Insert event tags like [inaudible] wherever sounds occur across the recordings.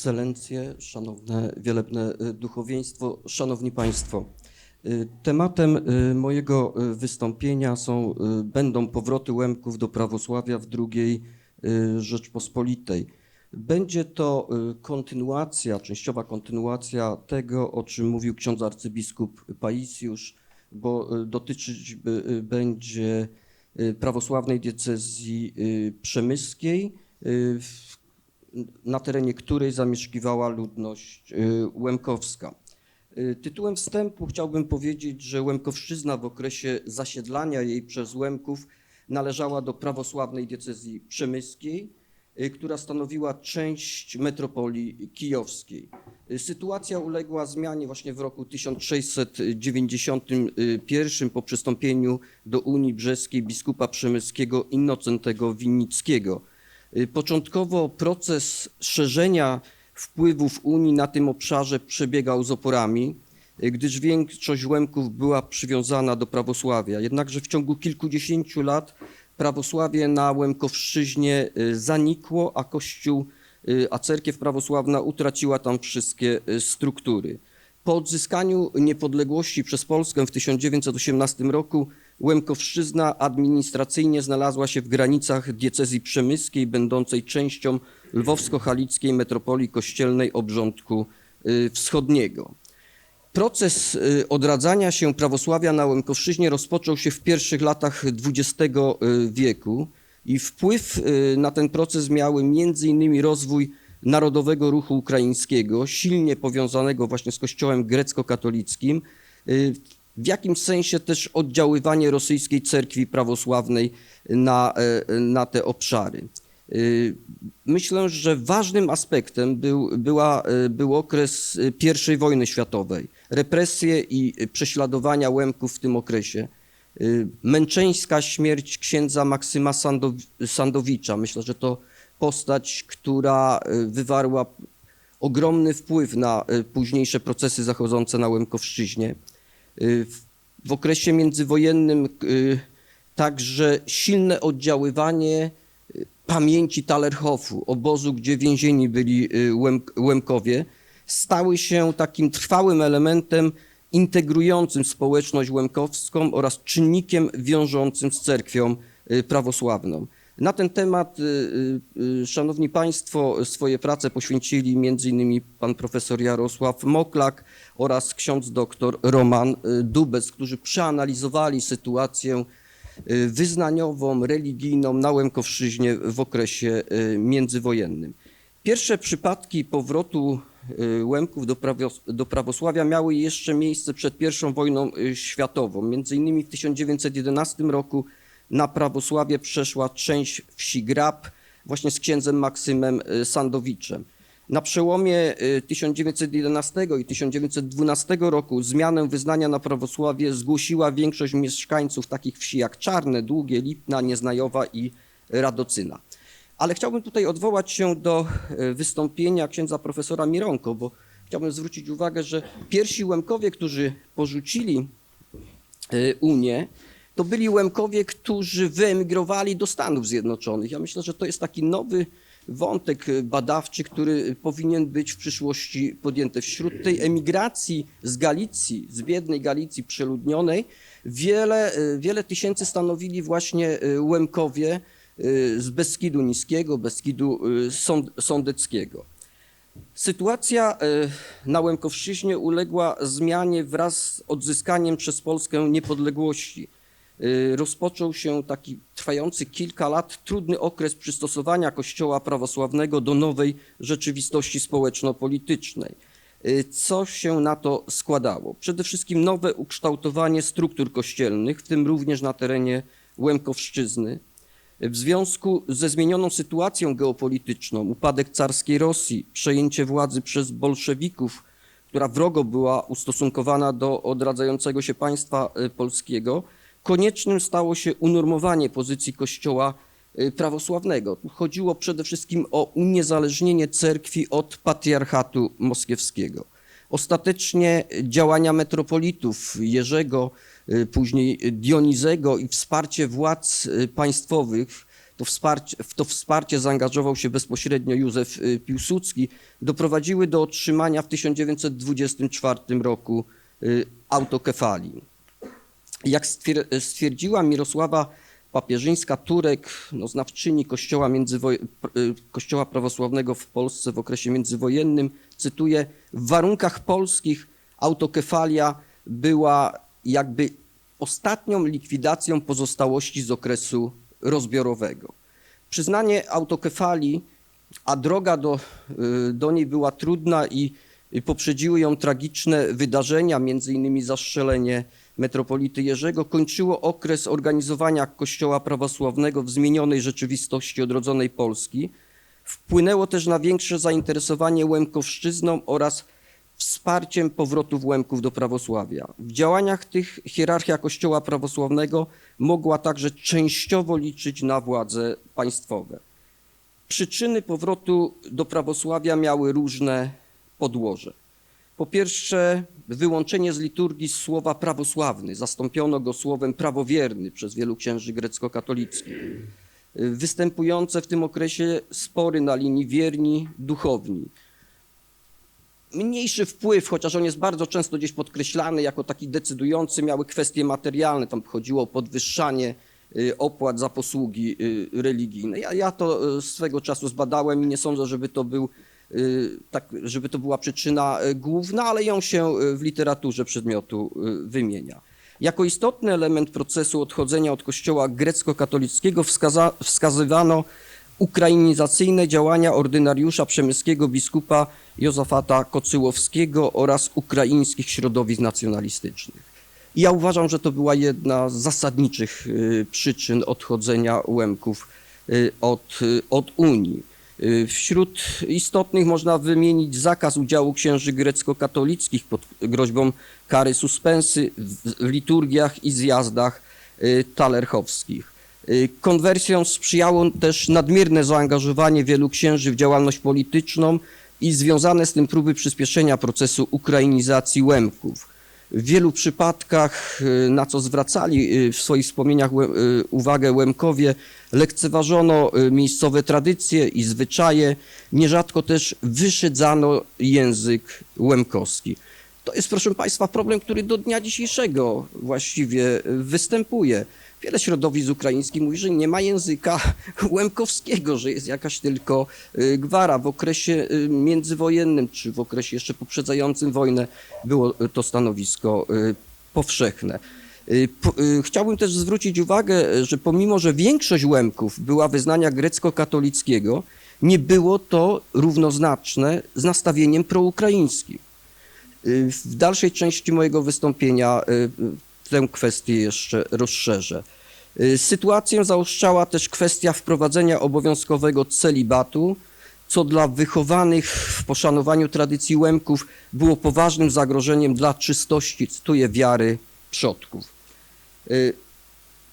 Ekscelencje, szanowne wielebne y, duchowieństwo, szanowni państwo. Y, Tematem y, mojego wystąpienia są, będą powroty Łemków do prawosławia w II Rzeczpospolitej. Będzie to kontynuacja, częściowa kontynuacja tego, o czym mówił ksiądz arcybiskup Paisjusz, bo dotyczyć będzie prawosławnej diecezji przemyskiej, w na terenie której zamieszkiwała ludność y, łemkowska. Y, Tytułem wstępu chciałbym powiedzieć, że Łemkowszczyzna w okresie zasiedlania jej przez Łemków należała do prawosławnej diecezji przemyskiej, y, która stanowiła część metropolii kijowskiej. Sytuacja uległa zmianie właśnie w roku 1691 po przystąpieniu do Unii Brzeskiej biskupa przemyskiego Innocentego Winnickiego. Y, Początkowo proces szerzenia wpływów Unii na tym obszarze przebiegał z oporami, y, gdyż większość Łemków była przywiązana do prawosławia. Jednakże w ciągu kilkudziesięciu lat prawosławie na Łemkowszczyźnie y, zanikło, a Kościół, a cerkiew prawosławna utraciła tam wszystkie struktury. Po odzyskaniu niepodległości przez Polskę w 1918 roku Łemkowszczyzna administracyjnie znalazła się w granicach diecezji przemyskiej, będącej częścią lwowsko-halickiej metropolii kościelnej obrządku y, wschodniego. Proces y, odradzania się prawosławia na Łemkowszczyźnie rozpoczął się w pierwszych latach XX wieku i wpływ y, na ten proces miały m.in. rozwój narodowego ruchu ukraińskiego, silnie powiązanego właśnie z kościołem grecko-katolickim, y, w jakimś sensie też oddziaływanie rosyjskiej cerkwi prawosławnej na, e, na te obszary. Y, Myślę, że ważnym aspektem był, była, y, był okres I wojny światowej, represje i prześladowania Łemków w tym okresie. Męczeńska śmierć księdza Maksyma Sandow- Sandowicza. Myślę, że to postać, która wywarła ogromny wpływ na późniejsze procesy zachodzące na Łemkowszczyźnie. Y, W, okresie międzywojennym y, także silne oddziaływanie y, pamięci Talerhofu, obozu, gdzie więzieni byli Łem, Łemkowie, stały się takim trwałym elementem integrującym społeczność łemkowską oraz czynnikiem wiążącym z cerkwią prawosławną. Na ten temat, y, y, y, szanowni państwo, swoje prace poświęcili m.in. pan profesor Jarosław Moklak oraz ksiądz doktor Roman Dubec, którzy przeanalizowali sytuację wyznaniową, religijną na Łemkowszczyźnie w okresie międzywojennym. Pierwsze przypadki powrotu Łemków do, prawios- do prawosławia miały jeszcze miejsce przed I wojną światową. Między innymi w 1911 roku na prawosławie przeszła część wsi Grab właśnie z księdzem Maksymem y, Sandowiczem. Na przełomie y, 1911 i 1912 roku zmianę wyznania na prawosławie zgłosiła większość mieszkańców takich wsi jak Czarne, Długie, Lipna, Nieznajowa i Radocyna. Ale chciałbym tutaj odwołać się do e, wystąpienia księdza profesora Mironko, bo chciałbym zwrócić uwagę, że pierwsi Łemkowie, którzy porzucili Unię, to byli Łemkowie, którzy wyemigrowali do Stanów Zjednoczonych. Ja myślę, że to jest taki nowy wątek e, badawczy, który powinien być w przyszłości podjęty. Wśród tej emigracji z Galicji, z biednej Galicji przeludnionej, wiele, e, wiele tysięcy stanowili właśnie e, Łemkowie, y, z Beskidu Niskiego, Beskidu Sąd, Sądeckiego. Sytuacja na Łemkowszczyźnie uległa zmianie wraz z odzyskaniem przez Polskę niepodległości. Y, Rozpoczął się taki trwający kilka lat trudny okres przystosowania Kościoła prawosławnego do nowej rzeczywistości społeczno-politycznej. Y, Co się na to składało? Przede wszystkim nowe ukształtowanie struktur kościelnych, w tym również na terenie Łemkowszczyzny, w związku ze zmienioną sytuacją geopolityczną, upadek carskiej Rosji, przejęcie władzy przez bolszewików, która wrogo była ustosunkowana do odradzającego się państwa y, polskiego, koniecznym stało się unormowanie pozycji Kościoła y, prawosławnego. Chodziło przede wszystkim o uniezależnienie cerkwi od patriarchatu moskiewskiego. Ostatecznie działania metropolitów Jerzego, y, później Dionizego i wsparcie władz y, państwowych, to wsparcie, w to wsparcie zaangażował się bezpośrednio Józef Piłsudski, doprowadziły do otrzymania w 1924 roku autokefalii. Jak stwier- stwierdziła Mirosława Papierzyńska-Turek, no, znawczyni kościoła, y, kościoła prawosławnego w Polsce w okresie międzywojennym, cytuję, w warunkach polskich autokefalia była jakby ostatnią likwidacją pozostałości z okresu rozbiorowego. Przyznanie autokefalii, a droga do, y, do niej była trudna i poprzedziły ją tragiczne wydarzenia, między innymi zastrzelenie metropolity Jerzego, kończyło okres organizowania Kościoła prawosławnego w zmienionej rzeczywistości odrodzonej Polski. Wpłynęło też na większe zainteresowanie Łemkowszczyzną oraz wsparciem powrotów Łemków do prawosławia. W działaniach tych hierarchia Kościoła prawosławnego mogła także częściowo liczyć na władze państwowe. Przyczyny powrotu do prawosławia miały różne podłoże. Po pierwsze, wyłączenie z liturgii słowa prawosławny, zastąpiono go słowem prawowierny przez wielu księży grecko-katolickich. Występujące w tym okresie spory na linii wierni-duchowni. Mniejszy wpływ, chociaż on jest bardzo często gdzieś podkreślany jako taki decydujący, miały kwestie materialne. Tam chodziło o podwyższanie y, opłat za posługi y, religijne. Ja, ja to y, swego czasu zbadałem i nie sądzę, żeby to był tak, żeby to była przyczyna y, główna, ale ją się y, w literaturze przedmiotu y, wymienia. Jako istotny element procesu odchodzenia od kościoła grecko-katolickiego wskaza, wskazywano ukrainizacyjne działania ordynariusza przemyskiego biskupa Józefata Kocyłowskiego oraz ukraińskich środowisk nacjonalistycznych. Ja uważam, że to była jedna z zasadniczych y, przyczyn odchodzenia Łemków y, od, y, od Unii. Y, Wśród istotnych można wymienić zakaz udziału księży grecko-katolickich pod groźbą kary suspensy w liturgiach i zjazdach y, talerchowskich. Y, Konwersjom sprzyjało też nadmierne zaangażowanie wielu księży w działalność polityczną i związane z tym próby przyspieszenia procesu ukrainizacji Łemków. W wielu przypadkach, y, na co zwracali y, w swoich wspomnieniach y, uwagę Łemkowie, lekceważono miejscowe tradycje i zwyczaje, nierzadko też wyszydzano język łemkowski. To jest, proszę Państwa, problem, który do dnia dzisiejszego właściwie występuje. Wiele środowisk ukraińskich mówi, że nie ma języka [laughs] łemkowskiego, że jest jakaś tylko y, gwara. W okresie y, międzywojennym, czy w okresie jeszcze poprzedzającym wojnę było to stanowisko y, powszechne. Po- Chciałbym też zwrócić uwagę, że pomimo, że większość Łemków była wyznania grecko-katolickiego, nie było to równoznaczne z nastawieniem proukraińskim. W dalszej części mojego wystąpienia tę kwestię jeszcze rozszerzę. Y, Sytuację zaostrzała też kwestia wprowadzenia obowiązkowego celibatu, co dla wychowanych w poszanowaniu tradycji Łemków było poważnym zagrożeniem dla czystości, cytuję, wiary przodków. Y,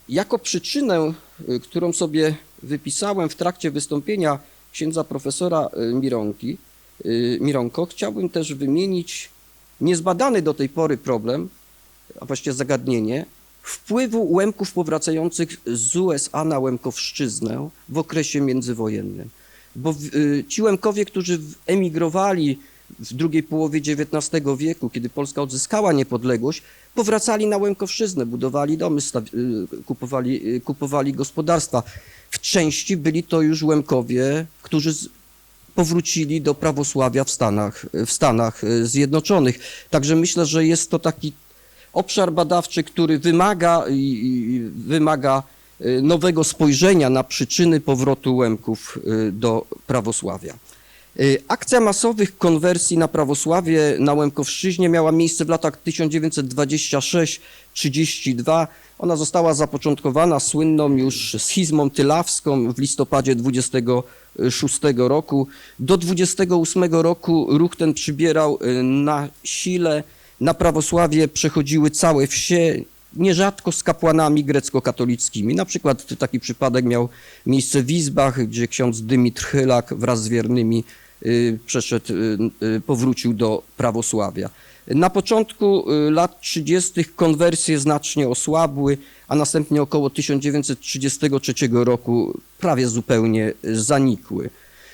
Jako przyczynę, y, którą sobie wypisałem w trakcie wystąpienia księdza profesora Mironki, Mironko, chciałbym też wymienić niezbadany do tej pory problem, a właściwie zagadnienie, wpływu Łemków powracających z USA na Łemkowszczyznę w okresie międzywojennym. Bo y, ci Łemkowie, którzy emigrowali w drugiej połowie XIX wieku, kiedy Polska odzyskała niepodległość, powracali na Łemkowszczyznę, budowali domy, y, kupowali, y, kupowali gospodarstwa. W części byli to już Łemkowie, którzy powrócili do prawosławia w Stanach, w Stanach Zjednoczonych. Także myślę, że jest to taki obszar badawczy, który wymaga, wymaga y, nowego spojrzenia na przyczyny powrotu Łemków y, do prawosławia. Y, Akcja masowych konwersji na prawosławie na Łemkowszczyźnie miała miejsce w latach 1926-32. Ona została zapoczątkowana słynną już schizmą tylawską w listopadzie 26 roku. Do 28 roku ruch ten przybierał na sile. Na prawosławie przechodziły całe wsie, nierzadko z kapłanami grecko-katolickimi. Na przykład taki przypadek miał miejsce w Izbach, gdzie ksiądz Dymitr Chylak wraz z wiernymi y, przeszedł, y, y, powrócił do prawosławia. Na początku lat 30. konwersje znacznie osłabły, a następnie około 1933 roku prawie zupełnie zanikły.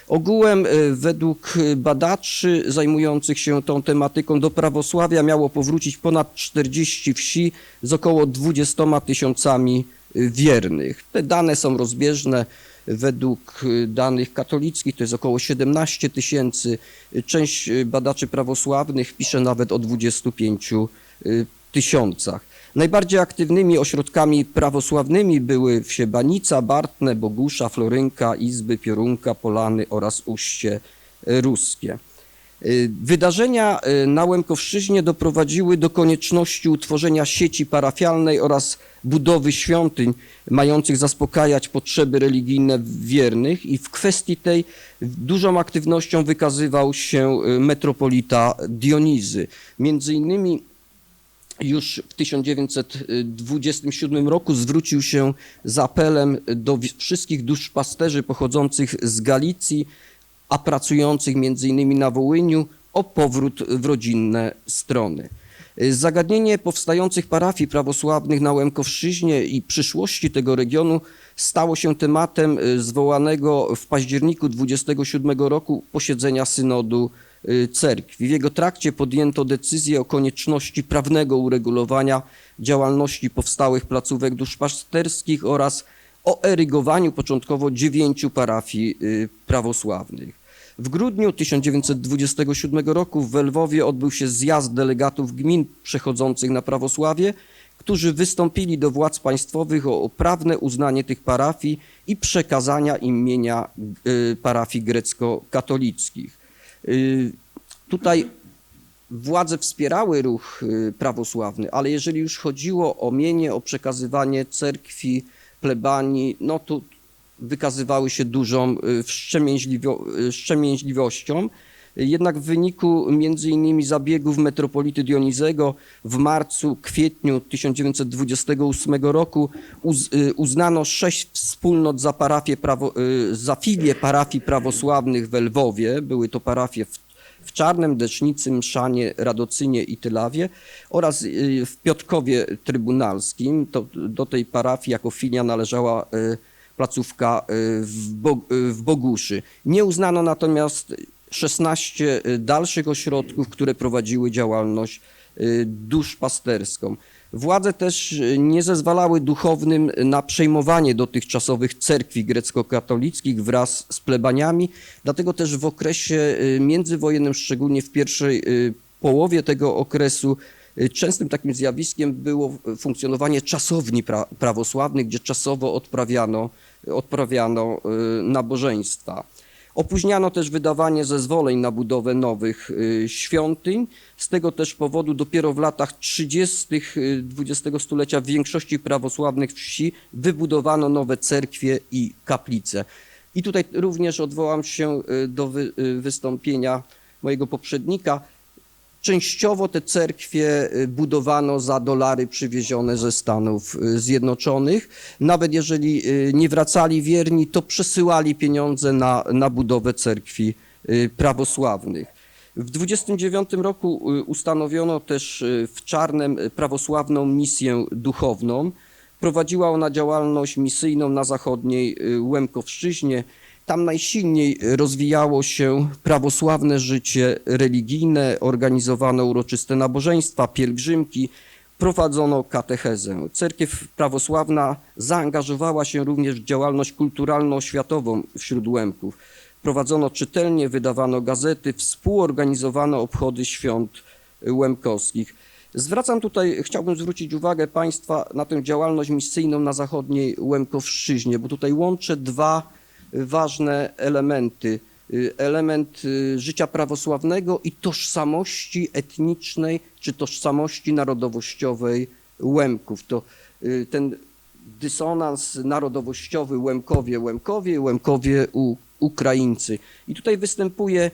Ogółem y, według y, badaczy zajmujących się tą tematyką do prawosławia miało powrócić ponad 40 wsi z około 20 tysiącami y, wiernych. Te dane są rozbieżne. Według danych katolickich to jest około 17 tysięcy. Część badaczy prawosławnych pisze nawet o 25 y, tysiącach. Najbardziej aktywnymi ośrodkami prawosławnymi były wsie Banica, Bartne, Bogusza, Florynka, Izby, Piorunka, Polany oraz Uście Ruskie. Y, Wydarzenia y, na Łemkowszczyźnie doprowadziły do konieczności utworzenia sieci parafialnej oraz budowy świątyń mających zaspokajać potrzeby religijne wiernych i w kwestii tej dużą aktywnością wykazywał się y, metropolita Dionizy. Między innymi już w 1927 roku zwrócił się z apelem do wszystkich duszpasterzy pochodzących z Galicji, a pracujących innymi na Wołyniu o powrót w rodzinne strony. Zagadnienie powstających parafii prawosławnych na Łemkowszczyźnie i przyszłości tego regionu stało się tematem zwołanego w październiku 27 roku posiedzenia synodu cerkwi. W jego trakcie podjęto decyzję o konieczności prawnego uregulowania działalności powstałych placówek duszpasterskich oraz o erygowaniu początkowo dziewięciu parafii y, prawosławnych. W grudniu 1927 roku w Welwowie odbył się zjazd delegatów gmin przechodzących na prawosławie, którzy wystąpili do władz państwowych o prawne uznanie tych parafii i przekazania im mienia y, parafii grecko-katolickich. Y, Tutaj władze wspierały ruch y, prawosławny, ale jeżeli już chodziło o mienie, o przekazywanie cerkwi, plebanii, no to wykazywały się dużą y, wstrzemięźliwością. Jednak w wyniku innymi zabiegów metropolity Dionizego w marcu, kwietniu 1928 roku uz, y, uznano sześć wspólnot za, parafię prawo, y, za filię parafii prawosławnych w Lwowie. Były to parafie w, w Czarnem, Desznicy, Mszanie, Radocynie i Tylawie oraz y, w Piotkowie Trybunalskim. To, do tej parafii jako filia należała placówka w, Bo, w Boguszy. Nie uznano natomiast 16 dalszych ośrodków, które prowadziły działalność y, duszpasterską. Władze też y, nie zezwalały duchownym na przejmowanie dotychczasowych cerkwi grecko-katolickich wraz z plebaniami, dlatego też w okresie y, międzywojennym, szczególnie w pierwszej y, połowie tego okresu, y, częstym takim zjawiskiem było funkcjonowanie czasowni pra prawosławnych, gdzie czasowo odprawiano, odprawiano y, nabożeństwa. Opóźniano też wydawanie zezwoleń na budowę nowych y, świątyń. Z tego też powodu dopiero w latach 30. y, XX stulecia w większości prawosławnych wsi wybudowano nowe cerkwie i kaplice. I tutaj również odwołam się y, do wy, y, wystąpienia mojego poprzednika. Częściowo te cerkwie y, budowano za dolary przywiezione ze Stanów y, Zjednoczonych. Nawet jeżeli y, nie wracali wierni, to przesyłali pieniądze na, na budowę cerkwi prawosławnych. W 29 roku ustanowiono też w Czarnem prawosławną misję duchowną. Prowadziła ona działalność misyjną na zachodniej Łemkowszczyźnie. Tam najsilniej rozwijało się prawosławne życie religijne, organizowano uroczyste nabożeństwa, pielgrzymki, prowadzono katechezę. Cerkiew prawosławna zaangażowała się również w działalność kulturalno-oświatową wśród Łemków. Prowadzono czytelnie, wydawano gazety, współorganizowano obchody świąt łemkowskich. Zwracam tutaj, chciałbym zwrócić uwagę Państwa na tę działalność misyjną na zachodniej Łemkowszczyźnie, bo tutaj łączę dwa ważne elementy. Y, Element y, życia prawosławnego i tożsamości etnicznej czy tożsamości narodowościowej Łemków. To y, ten dysonans narodowościowy Łemkowie, Łemkowie, Łemkowie, u, Ukraińcy. I tutaj występuje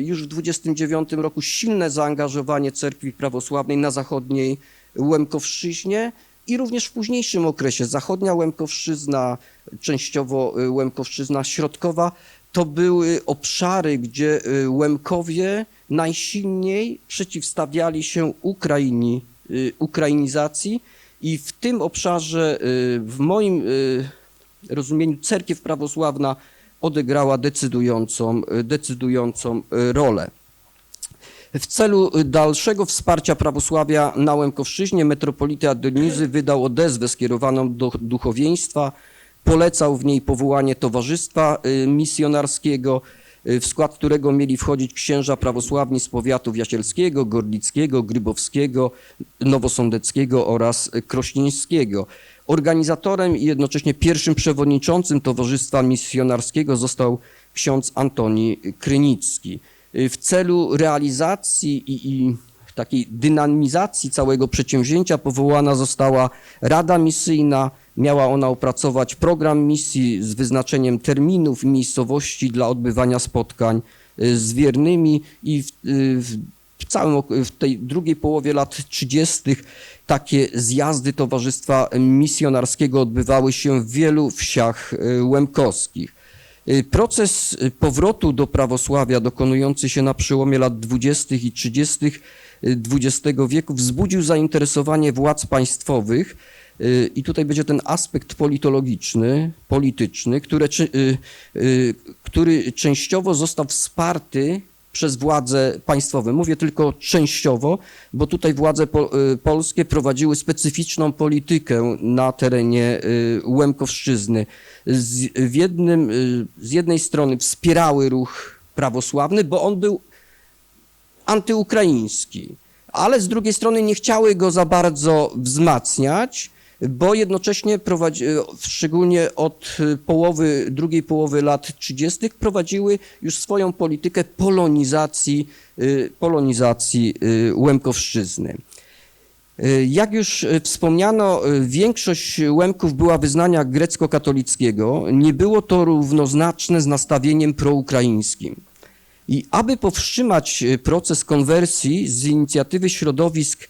już w 29 roku silne zaangażowanie cerkwi prawosławnej na zachodniej Łemkowszczyźnie i również w późniejszym okresie zachodnia Łemkowszczyzna, częściowo y, Łemkowszczyzna środkowa to były obszary, gdzie y, Łemkowie najsilniej przeciwstawiali się Ukraini, y, ukrainizacji i w tym obszarze w moim rozumieniu cerkiew prawosławna odegrała decydującą, decydującą rolę. W celu dalszego wsparcia prawosławia na Łemkowszczyźnie metropolita Dionizy wydał odezwę skierowaną do duchowieństwa. Polecał w niej powołanie towarzystwa y, misjonarskiego, y, w skład którego mieli wchodzić księża prawosławni z powiatów jasielskiego, gorlickiego, grybowskiego, nowosądeckiego oraz krośnieńskiego. Organizatorem i jednocześnie pierwszym przewodniczącym Towarzystwa Misjonarskiego został ksiądz Antoni Krynicki. Y, W celu realizacji i, i takiej dynamizacji całego przedsięwzięcia powołana została Rada Misyjna. Miała ona opracować program misji z wyznaczeniem terminów i miejscowości dla odbywania spotkań y, z wiernymi i w, y, w w całym w tej drugiej połowie lat 30. takie zjazdy Towarzystwa Misjonarskiego odbywały się w wielu wsiach łemkowskich. Y, Proces y, powrotu do prawosławia dokonujący się na przełomie lat 20. i 30. XX wieku wzbudził zainteresowanie władz państwowych y, i tutaj będzie ten aspekt politologiczny, polityczny, które, czy- y, y, który częściowo został wsparty przez władze państwowe. Mówię tylko częściowo, bo tutaj władze po, y, polskie prowadziły specyficzną politykę na terenie y, Łemkowszczyzny. Z, w jednym, y, z jednej strony wspierały ruch prawosławny, bo on był antyukraiński, ale z drugiej strony nie chciały go za bardzo wzmacniać, bo jednocześnie prowadzi, szczególnie od połowy, drugiej połowy lat 30. prowadziły już swoją politykę polonizacji, y, polonizacji Łemkowszczyzny. Jak już wspomniano, większość Łemków była wyznania grecko-katolickiego. Nie było to równoznaczne z nastawieniem proukraińskim. I aby powstrzymać proces konwersji z inicjatywy środowisk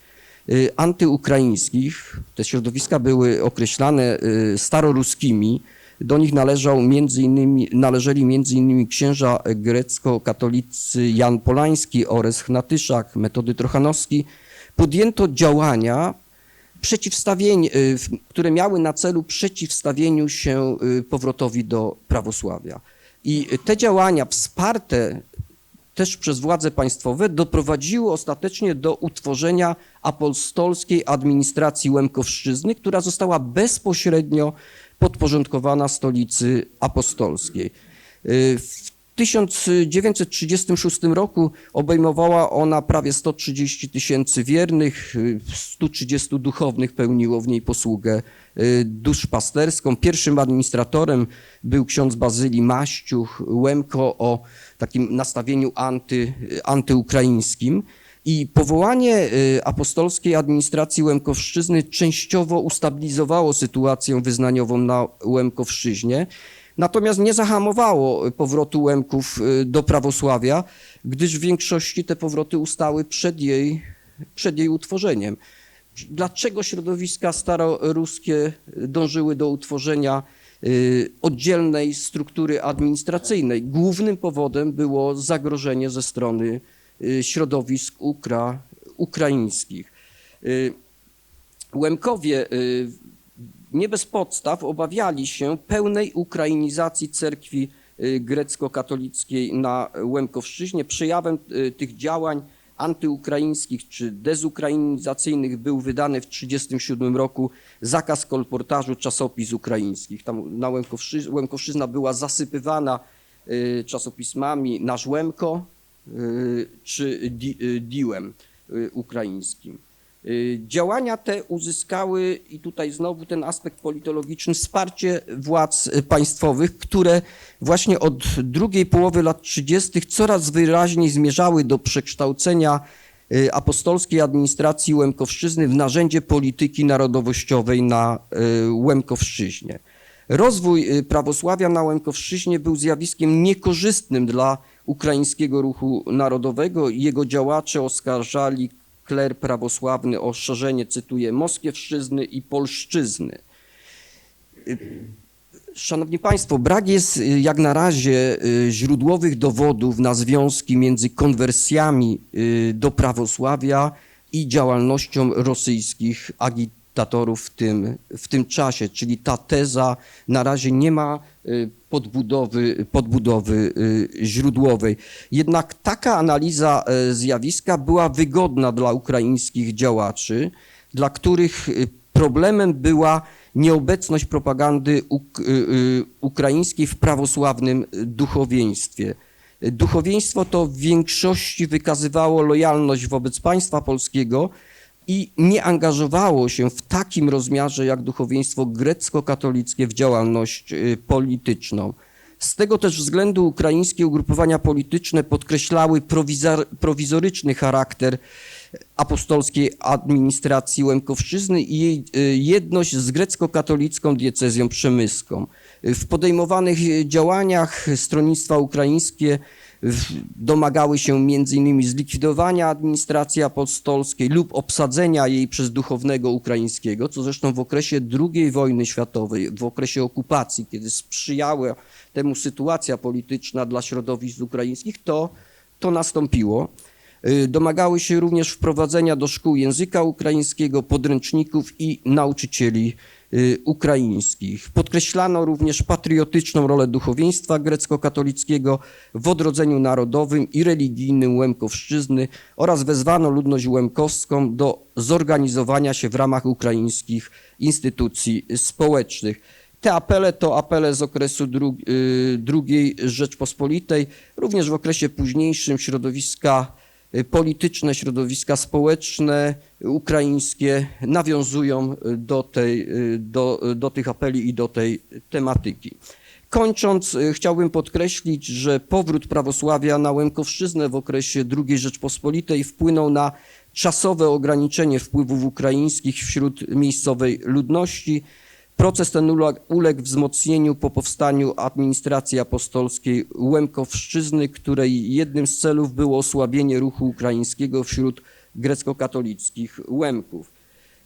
antyukraińskich, te środowiska były określane y, staroruskimi, do nich należał między innymi, należeli innymi księża grecko-katolicy Jan Polański, Ores Chnatyszak, Metody Trochanowski, podjęto działania przeciwstawień, y, które miały na celu przeciwstawieniu się y, powrotowi do prawosławia. I te działania wsparte też przez władze państwowe doprowadziły ostatecznie do utworzenia apostolskiej administracji Łemkowszczyzny, która została bezpośrednio podporządkowana stolicy apostolskiej. Y, W 1936 roku obejmowała ona prawie 130 tysięcy wiernych, y, 130 duchownych pełniło w niej posługę y, duszpasterską. Pierwszym administratorem był ksiądz Bazylii Maściuch Łemko o takim nastawieniu anty, antyukraińskim. I powołanie y, apostolskiej administracji Łemkowszczyzny częściowo ustabilizowało sytuację wyznaniową na Łemkowszczyźnie, natomiast nie zahamowało powrotu Łemków y, do prawosławia, gdyż w większości te powroty ustały przed jej, przed jej utworzeniem. Dlaczego środowiska staroruskie dążyły do utworzenia y, oddzielnej struktury administracyjnej? Głównym powodem było zagrożenie ze strony y, środowisk ukra, ukraińskich. Łemkowie nie bez podstaw obawiali się pełnej ukrainizacji cerkwi y, grecko-katolickiej na Łemkowszczyźnie. Przejawem y, tych działań antyukraińskich czy dezukrainizacyjnych był wydany w 1937 roku zakaz kolportażu czasopism ukraińskich. Tam na Łemkowszczy, Łemkowszczyzna była zasypywana y, czasopismami Nasz Łemko czy Di, Diłem ukraińskim. Y, Działania te uzyskały, i tutaj znowu ten aspekt politologiczny, wsparcie władz państwowych, które właśnie od drugiej połowy lat 30. coraz wyraźniej zmierzały do przekształcenia y, apostolskiej administracji Łemkowszczyzny w narzędzie polityki narodowościowej na y, Łemkowszczyźnie. Rozwój prawosławia na Łemkowszczyźnie był zjawiskiem niekorzystnym dla ukraińskiego ruchu narodowego jego działacze oskarżali kler prawosławny o szerzenie, cytuję, Moskiewszczyzny i Polszczyzny. Szanowni Państwo, brak jest y, jak na razie y, źródłowych dowodów na związki między konwersjami y, do prawosławia i działalnością rosyjskich agitatorów w tym, w tym czasie, czyli ta teza na razie nie ma y, podbudowy, podbudowy y, źródłowej. Jednak taka analiza y, zjawiska była wygodna dla ukraińskich działaczy, dla których problemem była nieobecność propagandy uk ukraińskiej w prawosławnym duchowieństwie. Duchowieństwo to w większości wykazywało lojalność wobec państwa polskiego i nie angażowało się w takim rozmiarze jak duchowieństwo grecko-katolickie w działalność y, polityczną. Z tego też względu ukraińskie ugrupowania polityczne podkreślały prowizor, prowizoryczny charakter apostolskiej administracji Łemkowszczyzny i jej y, jedność z grecko-katolicką diecezją przemyską. W podejmowanych y, działaniach stronnictwa ukraińskie domagały się m.in. zlikwidowania administracji apostolskiej lub obsadzenia jej przez duchownego ukraińskiego, co zresztą w okresie II wojny światowej, w okresie okupacji, kiedy sprzyjała temu sytuacja polityczna dla środowisk ukraińskich, to, to nastąpiło. Y, Domagały się również wprowadzenia do szkół języka ukraińskiego, podręczników i nauczycieli ukraińskich. Podkreślano również patriotyczną rolę duchowieństwa grecko-katolickiego w odrodzeniu narodowym i religijnym Łemkowszczyzny oraz wezwano ludność łemkowską do zorganizowania się w ramach ukraińskich instytucji społecznych. Te apele to apele z okresu y, II Rzeczpospolitej, również w okresie późniejszym środowiska y, polityczne, środowiska społeczne y, ukraińskie nawiązują y, do, tej, y, do, do tych apeli i do tej tematyki. Kończąc, y, chciałbym podkreślić, że powrót prawosławia na Łemkowszczyznę w okresie II Rzeczpospolitej wpłynął na czasowe ograniczenie wpływów ukraińskich wśród miejscowej ludności. Proces ten uleg- uległ wzmocnieniu po powstaniu administracji apostolskiej Łemkowszczyzny, której jednym z celów było osłabienie ruchu ukraińskiego wśród grecko-katolickich Łemków.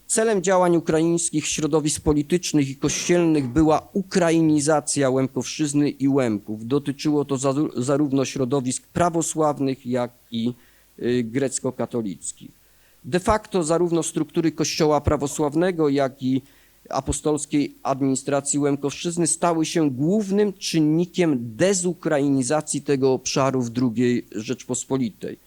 Celem działań ukraińskich środowisk politycznych i kościelnych była ukrainizacja Łemkowszczyzny i Łemków. Dotyczyło to za- zarówno środowisk prawosławnych, jak i y, grecko-katolickich. De facto zarówno struktury kościoła prawosławnego, jak i apostolskiej administracji Łemkowszczyzny stały się głównym czynnikiem dezukrainizacji tego obszaru w II Rzeczpospolitej.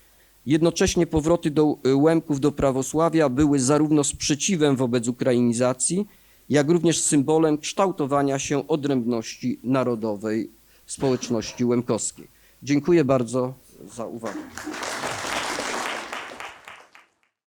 Jednocześnie powroty do y, Łemków do prawosławia były zarówno sprzeciwem wobec ukrainizacji, jak również symbolem kształtowania się odrębności narodowej społeczności łemkowskiej. Dziękuję bardzo za uwagę.